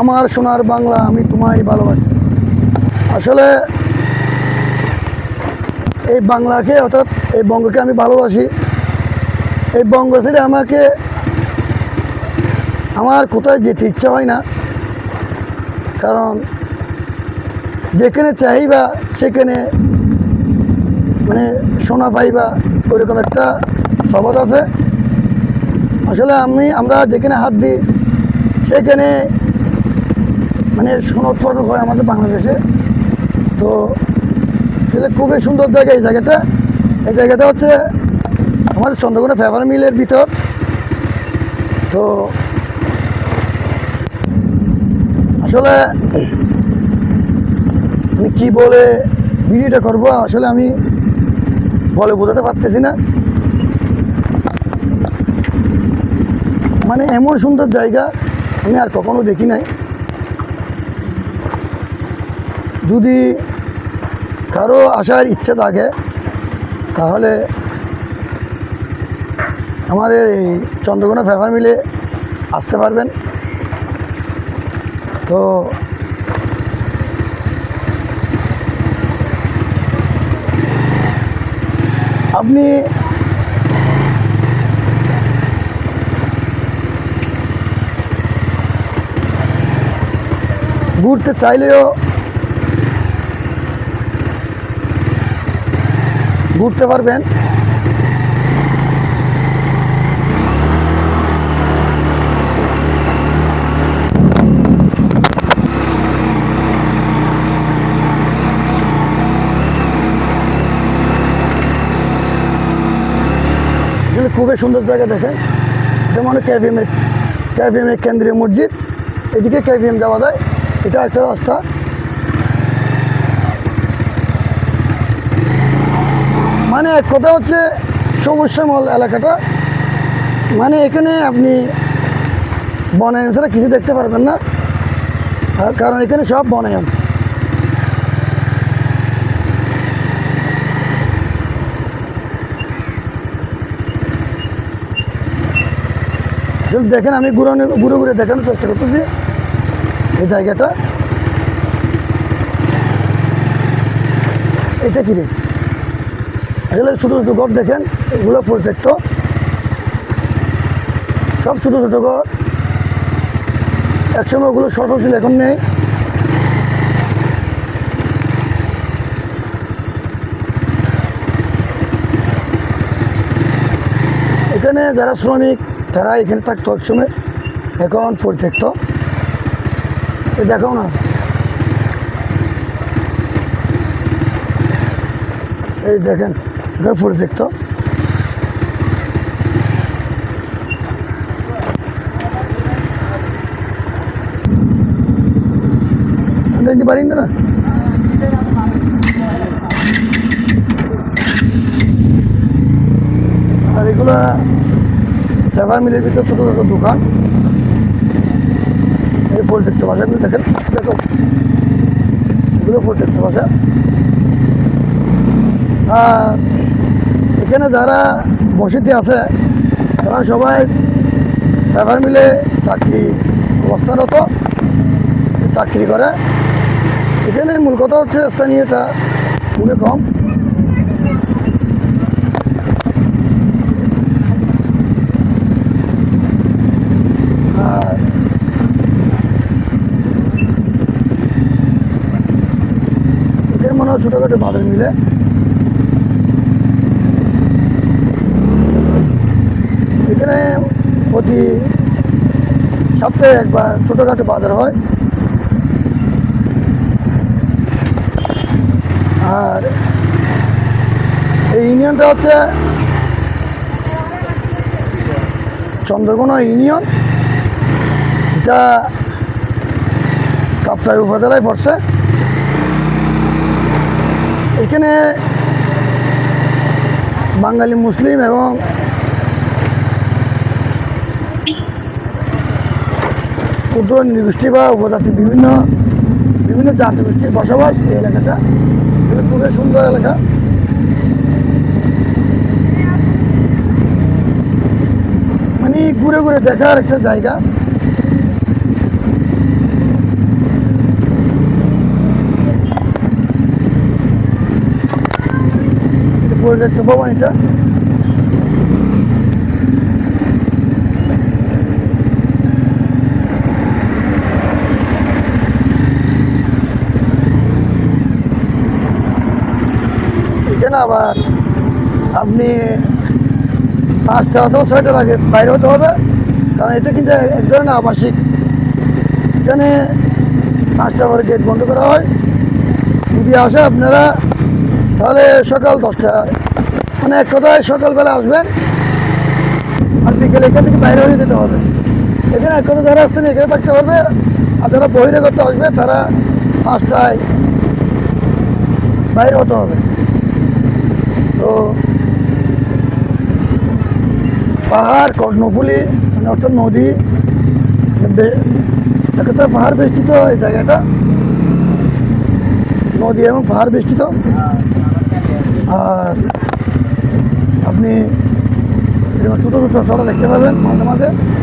আমার সোনার বাংলা আমি তোমায় ভালোবাসি। আসলে এই বাংলাকে অর্থাৎ এই বঙ্গকে আমি ভালোবাসি। এই বঙ্গ ছেড়ে আমাকে আমার কোথায় যেতে ইচ্ছা হয় না। কারণ যেখানে চাহিবা, সেখানে মানে সোনা পাইবা, ওইরকম একটা স্বভাব আছে। আসলে আমি, আমরা যেখানে হাত দিই, সেখানে মানে উৎপাদন হয় আমাদের বাংলাদেশে। তো এটা খুবই সুন্দর জায়গা এই জায়গাটা। এই জায়গাটা হচ্ছে আমাদের চন্দ্রকোনা ফেভার মিলের ভিতর। তো আসলে আমি কী বলে ভিডিওটা করব, আসলে আমি বলে বোঝাতে পারতেছি না। মানে এমন সুন্দর জায়গা আমি আর কখনো দেখি নাই। যদি কারও আসার ইচ্ছে থাকে, তাহলে আমাদের এই চন্দ্রকোনা ফেভার মিলে আসতে পারবেন। তো আপনি ঘুরতে চাইলেও ঘুরতে পারবেন। খুবই সুন্দর জায়গা দেখেন। যেমন কেভিএমের কেভিএমের কেন্দ্রীয় মসজিদ। এদিকে কেভিএম যাওয়া যায়। এটা একটা রাস্তা। মানে এক কথা হচ্ছে সবুজ শ্যামল এলাকাটা। মানে এখানে আপনি বনায়ন ছাড়া কিছু দেখতে পারবেন না। আর কারণ এখানে সব বনায়ন দেখেন, আমি ঘুরে ঘুরে ঘুরে দেখানোর চেষ্টা করতেছি এই জায়গাটা। এটা কি আসলে ছোটো ছোটো ঘর দেখেন, এগুলো প্রত্যেকটা সব ছোটো ছোটো ঘর। একসময় ওগুলো শর্ট ছিল এখন নেই। এখানে যারা শ্রমিক, তারা এখানে থাকতো একসময়। এখন পরিত্যক্ত এ দেখাও না। এই দেখেন। পরিত্যক্ত দেখতে পারি না আর এগুলা ফেভার মিলের ভিতর ছোটো ছোটো দোকান। এই পরিত্যক্ত বাসাগুলো দেখেন। দেখো। এগুলো পরিত্যক্ত বাসা আর এখানে যারা বসতি আছে, তারা সবাই ফেভার মিলে চাকরি অবস্থানরত চাকরি করে। এখানে মূল কথা হচ্ছে স্থানীয়টা খুবই কম। এখানে মনে হয় ছোটোখাটো মিলে। এখানে প্রতি সপ্তাহে একবার ছোটোখাটো বাজার হয়। আর এই ইউনিয়নটা হচ্ছে চন্দ্রকোনা ইউনিয়ন এটা কাপ্তাই উপজেলায় পড়ছে। এখানে বাঙালি মুসলিম এবং ক্ষুদ্র নৃগোষ্ঠী বা উপজাতি বিভিন্ন বিভিন্ন জাতিগোষ্ঠীর বসবাস এই এলাকাটা। খুবই সুন্দর এলাকা। মানে ঘুরে ঘুরে দেখার একটা জায়গা। ভবন এটা। আবার আপনি পাঁচটা অথবা ছয়টার আগে বাইরে হতে হবে। কারণ এটা কিন্তু এক ধরনের আবাসিক। এখানে পাঁচটা পরে গেট বন্ধ করা হয়। যদি আসে আপনারা, তাহলে সকাল দশটা। মানে এক কথায় সকালবেলা আসবেন। আর বিকেলে এখান থেকে বাইরে হয়ে যেতে হবে। এখানে এক কথা যারা আসতেন এখানে থাকতে পারবে আর যারা বহিরে করতে আসবে, তারা পাঁচটায় বাইরে হতে হবে। পাহাড় কর্ণফুলি মানে অর্থাৎ নদী বে- এক কথায় পাহাড় বেষ্টিত এই জায়গাটা। নদী এবং পাহাড় বেষ্টিত। আর আপনি ছোটো ছোটো ছড়া দেখতে পাবেন মাঝে মাঝে।